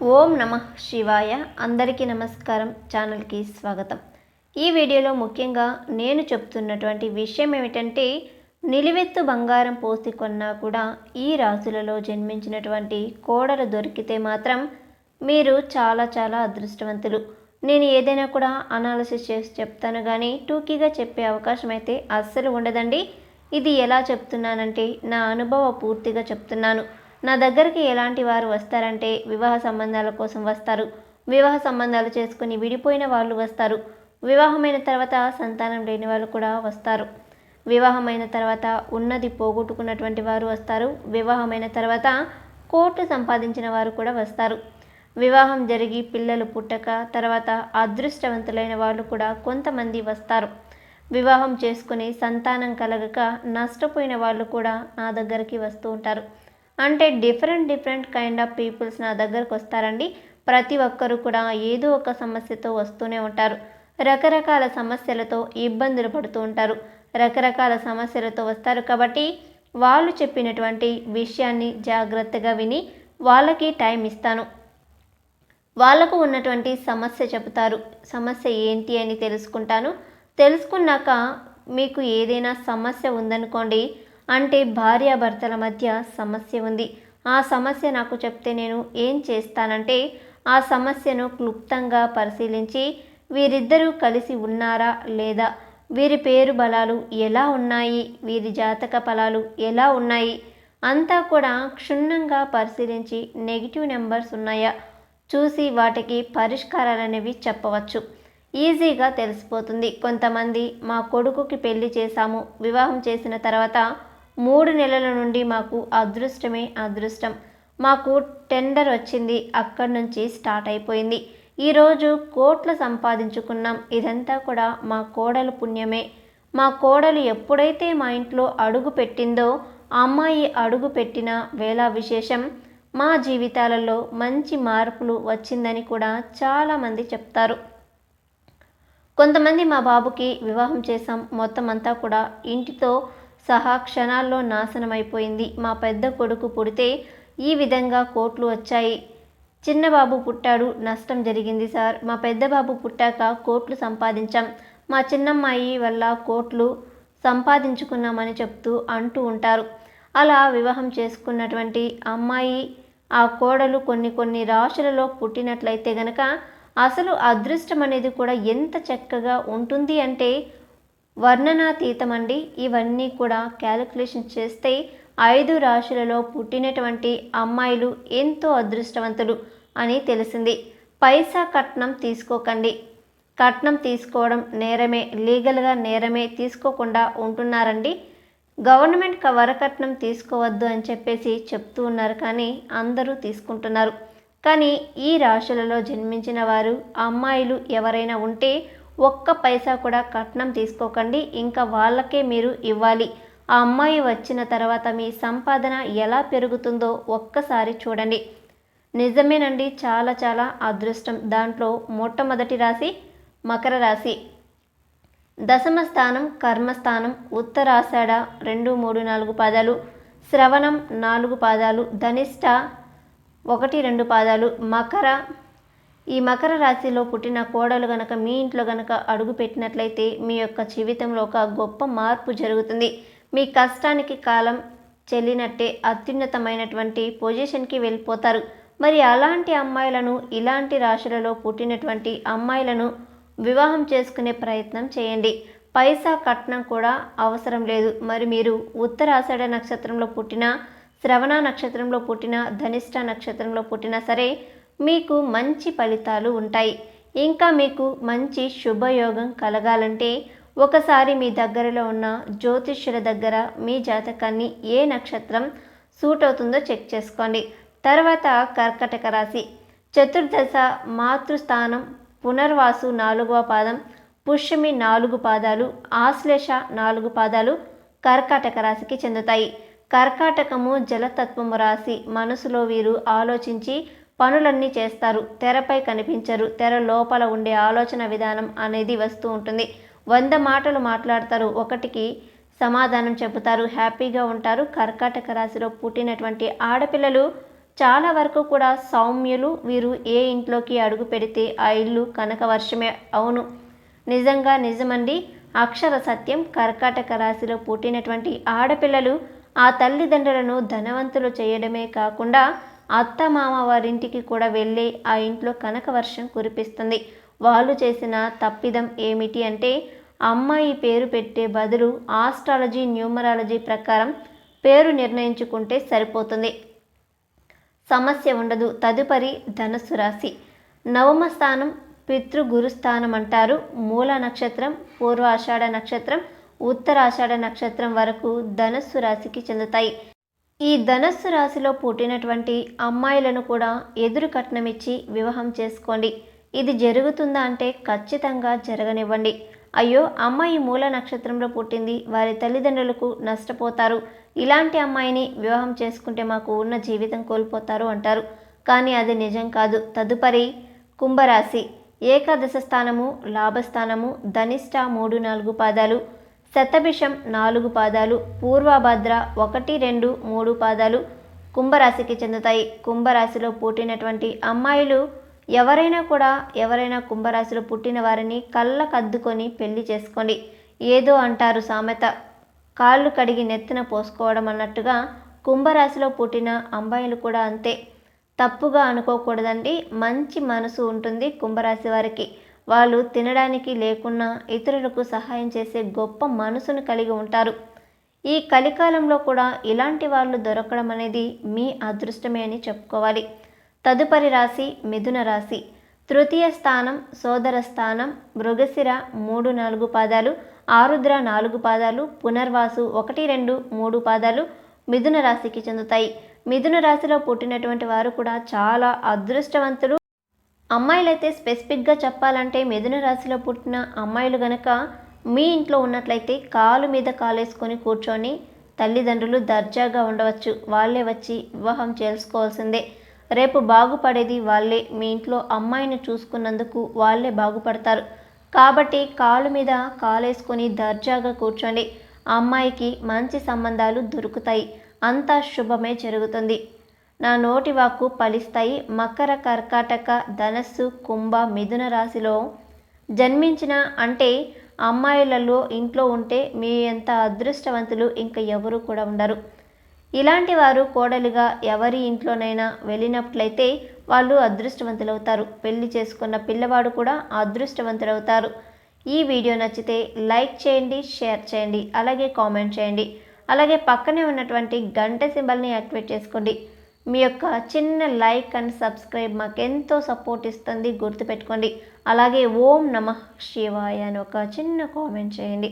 ఓం నమ శివాయ. అందరికీ నమస్కారం. ఛానల్కి స్వాగతం. ఈ వీడియోలో ముఖ్యంగా నేను చెప్తున్నటువంటి విషయం ఏమిటంటే నిలువెత్తు బంగారం పోసి కొన్నా కూడా ఈ రాశులలో జన్మించినటువంటి కోడలు దొరికితే మాత్రం మీరు చాలా చాలా అదృష్టవంతులు. నేను ఏదైనా కూడా అనాలసిస్ చేసి చెప్తాను కానీ టూకీగా చెప్పే అవకాశం అయితే అస్సలు ఉండదండి. ఇది ఎలా చెప్తున్నానంటే నా అనుభవ పూర్తిగా చెప్తున్నాను. నా దగ్గరికి ఎలాంటి వారు వస్తారంటే వివాహ సంబంధాల కోసం వస్తారు. వివాహ సంబంధాలు చేసుకుని విడిపోయిన వాళ్ళు వస్తారు. వివాహమైన తర్వాత సంతానం లేని వాళ్ళు కూడా వస్తారు. వివాహమైన తర్వాత ఉన్నది పోగొట్టుకున్నటువంటి వారు వస్తారు. వివాహమైన తర్వాత కోర్టు సంపాదించిన వారు కూడా వస్తారు. వివాహం జరిగి పిల్లలు పుట్టక తర్వాత అదృష్టవంతులైన వాళ్ళు కూడా కొంతమంది వస్తారు. వివాహం చేసుకుని సంతానం కలగక నష్టపోయిన వాళ్ళు కూడా నా దగ్గరికి వస్తూ ఉంటారు. అంటే different different kind of peoples నా దగ్గరకు వస్తారండి. ప్రతి ఒక్కరు కూడా ఏదో ఒక సమస్యతో వస్తూనే ఉంటారు. రకరకాల సమస్యలతో ఇబ్బందులు పడుతూ ఉంటారు. రకరకాల సమస్యలతో వస్తారు కాబట్టి వాళ్ళు చెప్పినటువంటి విషయాన్ని జాగ్రత్తగా విని వాళ్ళకి టైం ఇస్తాను. వాళ్ళకు ఉన్నటువంటి సమస్య చెబుతారు. సమస్య ఏంటి అని తెలుసుకుంటాను. తెలుసుకున్నాక మీకు ఏదైనా సమస్య ఉందనుకోండి అంటే భార్యాభర్తల మధ్య సమస్య ఉంది. ఆ సమస్య నాకు చెప్తే నేను ఏం చేస్తానంటే ఆ సమస్యను క్లుప్తంగా పరిశీలించి వీరిద్దరూ కలిసి ఉన్నారా లేదా వీరి పేరు బలాలు ఎలా ఉన్నాయి వీరి జాతక ఫలాలు ఎలా ఉన్నాయి అంతా కూడా క్షుణ్ణంగా పరిశీలించి నెగిటివ్ నెంబర్స్ ఉన్నాయా చూసి వాటికి పరిష్కారాలు అనేవి చెప్పవచ్చు. ఈజీగా తెలిసిపోతుంది. కొంతమంది మా కొడుకుకి పెళ్ళి చేశాము వివాహం చేసిన తర్వాత మూడు నెలల నుండి మాకు అదృష్టమే అదృష్టం. మాకు టెండర్ వచ్చింది అక్కడి నుంచి స్టార్ట్ అయిపోయింది. ఈరోజు కోట్లు సంపాదించుకున్నాం ఇదంతా కూడా మా కోడలు పుణ్యమే. మా కోడలు ఎప్పుడైతే మా ఇంట్లో అడుగు పెట్టిందో ఆ అమ్మాయి అడుగు పెట్టిన వేళ విశేషం. మా జీవితాలలో మంచి మార్పులు వచ్చిందని కూడా చాలామంది చెప్తారు. కొంతమంది మా బాబుకి వివాహం చేశాం మొత్తం అంతా కూడా ఇంటితో సహా క్షణాల్లో నాశనం అయిపోయింది మా పెద్ద కొడుకు పుడితే ఈ విధంగా కోట్లు వచ్చాయి. చిన్న బాబు పుట్టాడు. నష్టం జరిగింది సార్. మా పెద్దబాబు పుట్టాక కోట్లు సంపాదించాం. మా చిన్నమ్మాయి వల్ల కోట్లు సంపాదించుకున్నామని చెప్తూ అంటూ ఉంటారు. అలా వివాహం చేసుకున్నటువంటి అమ్మాయి ఆ కోడలు కొన్ని కొన్ని రాశులలో పుట్టినట్లయితే గనక అసలు అదృష్టం అనేది కూడా ఎంత చక్కగా ఉంటుంది అంటే వర్ణనాతీతం అండి ఇవన్నీ కూడా క్యాలిక్యులేషన్ చేస్తే ఐదు రాశులలో పుట్టినటువంటి అమ్మాయిలు ఎంతో అదృష్టవంతులు అని తెలిసింది. పైసా కట్నం తీసుకోకండి. కట్నం తీసుకోవడం నేరమే లీగల్గా నేరమే తీసుకోకుండా ఉంటున్నారండి. గవర్నమెంట్ వరకట్నం తీసుకోవద్దు అని చెప్పేసి చెప్తూ ఉన్నారు కానీ అందరూ తీసుకుంటున్నారు. కానీ ఈ రాశులలో జన్మించిన వారు అమ్మాయిలు ఎవరైనా ఉంటే ఒక్క పైసా కూడా కట్నం తీసుకోకండి. ఇంకా వాళ్ళకే మీరు ఇవ్వాలి. ఆ అమ్మాయి వచ్చిన తర్వాత మీ సంపాదన ఎలా పెరుగుతుందో ఒక్కసారి చూడండి. నిజమేనండి చాలా చాలా అదృష్టం. దాంట్లో మొట్టమొదటి రాశి మకర రాశి. దశమ స్థానం కర్మస్థానం ఉత్తరాషాఢ రెండు మూడు నాలుగు పాదాలు శ్రవణం నాలుగు పాదాలు ధనిష్ట ఒకటి రెండు పాదాలు మకర ఈ మకర రాశిలో పుట్టిన కోడలు గనక మీ ఇంట్లో గనక అడుగు పెట్టినట్లయితే మీ యొక్క జీవితంలో ఒక గొప్ప మార్పు జరుగుతుంది. మీ కష్టానికి కాలం చెల్లినట్టే అత్యున్నతమైనటువంటి పొజిషన్కి వెళ్ళిపోతారు. మరి అలాంటి అమ్మాయిలను ఇలాంటి రాశులలో పుట్టినటువంటి అమ్మాయిలను వివాహం చేసుకునే ప్రయత్నం చేయండి. పైసా కట్నం కూడా అవసరం లేదు. మరి మీరు ఉత్తరాషాఢ నక్షత్రంలో పుట్టిన శ్రవణ నక్షత్రంలో పుట్టిన ధనిష్ట నక్షత్రంలో పుట్టినా సరే మీకు మంచి ఫలితాలు ఉంటాయి. ఇంకా మీకు మంచి శుభయోగం కలగాలంటే ఒకసారి మీ దగ్గరలో ఉన్న జ్యోతిష్యుల దగ్గర మీ జాతకాన్ని ఏ నక్షత్రం సూట్ అవుతుందో చెక్ చేసుకోండి. తర్వాత కర్కటక రాశి. చతుర్దశ మాతృస్థానం పునర్వాసు నాలుగవ పాదం పుష్యమి నాలుగు పాదాలు ఆశ్లేష నాలుగు పాదాలు కర్కాటక రాశికి చెందుతాయి. కర్కాటకము జలతత్వము రాశి. మనసులో వీరు ఆలోచించి పనులన్నీ చేస్తారు. తెరపై కనిపించరు. తెర లోపల ఉండే ఆలోచన విధానం అనేది వస్తూ ఉంటుంది. వంద మాటలు మాట్లాడతారు. ఒకటికి సమాధానం చెబుతారు. హ్యాపీగా ఉంటారు. కర్కాటక రాశిలో పుట్టినటువంటి ఆడపిల్లలు చాలా వరకు కూడా సౌమ్యులు. వీరు ఏ ఇంట్లోకి అడుగు పెడితే ఆ ఇల్లు కనక వర్షమే. అవును. నిజంగా నిజమండి. అక్షర సత్యం. కర్కాటక రాశిలో పుట్టినటువంటి ఆడపిల్లలు ఆ తల్లిదండ్రులను ధనవంతులు చేయడమే కాకుండా అత్త మామ వారింటికి కూడా వెళ్ళి ఆ ఇంట్లో కనక వర్షం కురిపిస్తుంది. వాళ్ళు చేసిన తప్పిదం ఏమిటి అంటే అమ్మాయి పేరు పెట్టే బదులు ఆస్ట్రాలజీ న్యూమరాలజీ ప్రకారం పేరు నిర్ణయించుకుంటే సరిపోతుంది. సమస్య ఉండదు. తదుపరి ధనుసు రాశి. నవమ స్థానం పితృ గురుస్థానం అంటారు. మూల నక్షత్రం పూర్వాషాఢ నక్షత్రం ఉత్తరాషాఢ నక్షత్రం వరకు ధనుస్సు రాశికి చెందుతాయి. ఈ ధనస్సు రాశిలో పుట్టినటువంటి అమ్మాయిలను కూడా ఎదురు కట్నమిచ్చి వివాహం చేసుకోండి. ఇది జరుగుతుందా అంటే ఖచ్చితంగా జరగనివ్వండి. అయ్యో అమ్మాయి మూల నక్షత్రంలో పుట్టింది. వారి తల్లిదండ్రులకు నష్టపోతారు. ఇలాంటి అమ్మాయిని వివాహం చేసుకుంటే మాకు ఉన్న జీవితం కోల్పోతారు అంటారు. కానీ అది నిజం కాదు. తదుపరి కుంభరాశి. ఏకాదశ స్థానము లాభస్థానము ధనిష్ట మూడు నాలుగు పాదాలు. శతభిషం నాలుగు పాదాలు పూర్వభద్ర ఒకటి రెండు మూడు పాదాలు కుంభరాశికి చెందుతాయి. కుంభరాశిలో పుట్టినటువంటి అమ్మాయిలు ఎవరైనా కూడా ఎవరైనా కుంభరాశిలో పుట్టిన వారిని కళ్ళకద్దుకొని పెళ్ళి చేసుకోండి. ఏదో అంటారు సామెత. కాళ్ళు కడిగి నెత్తిన పోసుకోవడం అన్నట్టుగా కుంభరాశిలో పుట్టిన అమ్మాయిలు కూడా అంతే. తప్పుగా అనుకోకూడదండి. మంచి మనసు ఉంటుంది కుంభరాశి వారికి. వాళ్ళు తినడానికి లేకున్నా ఇతరులకు సహాయం చేసే గొప్ప మనసును కలిగి ఉంటారు. ఈ కలికాలంలో కూడా ఇలాంటి వాళ్ళు దొరకడం అనేది మీ అదృష్టమే అని చెప్పుకోవాలి. తదుపరి రాశి మిథున రాశి. తృతీయ స్థానం సోదర స్థానం మృగశిర మూడు నాలుగు పాదాలు ఆరుద్ర నాలుగు పాదాలు పునర్వాసు ఒకటి రెండు మూడు పాదాలు మిథున రాశికి చెందుతాయి. మిథున రాశిలో పుట్టినటువంటి వారు కూడా చాలా అదృష్టవంతులు అమ్మాయిలైతే స్పెసిఫిక్గా చెప్పాలంటే మిథున రాశిలో పుట్టిన అమ్మాయిలు గనక మీ ఇంట్లో ఉన్నట్లయితే కాలు మీద కాలేసుకొని కూర్చొని తల్లిదండ్రులు దర్జాగా ఉండవచ్చు. వాళ్ళే వచ్చి వివాహం చేసుకోవాల్సిందే. రేపు బాగుపడేది వాళ్ళే. మీ ఇంట్లో అమ్మాయిని చూసుకున్నందుకు వాళ్ళే బాగుపడతారు. కాబట్టి కాలు మీద కాలేసుకొని దర్జాగా కూర్చోండి. అమ్మాయికి మంచి సంబంధాలు దొరుకుతాయి. అంతా శుభమే జరుగుతుంది. నా నోటి వాక్కు ఫలిస్తాయి. మకర కర్కాటక ధనస్సు కుంభ మిథున రాశిలో జన్మించిన అంటే అమ్మాయిలలో ఇంట్లో ఉంటే మీ ఎంత అదృష్టవంతులు ఇంకా ఎవరు కూడా ఉండరు. ఇలాంటి వారు కోడలిగా ఎవరి ఇంట్లోనైనా వెళ్ళినట్లయితే వాళ్ళు అదృష్టవంతులవుతారు. పెళ్ళి చేసుకున్న పిల్లవాడు కూడా అదృష్టవంతులవుతారు. ఈ వీడియో నచ్చితే లైక్ చేయండి షేర్ చేయండి అలాగే కామెంట్ చేయండి. అలాగే పక్కనే ఉన్నటువంటి గంట సింబల్ని యాక్టివేట్ చేసుకోండి. మీ యొక్క చిన్న లైక్ అండ్ సబ్స్క్రైబ్ మాకు ఎంతో సపోర్ట్ ఇస్తుంది గుర్తుపెట్టుకోండి. అలాగే ఓం నమ శివాయ అని ఒక చిన్న కామెంట్ చేయండి.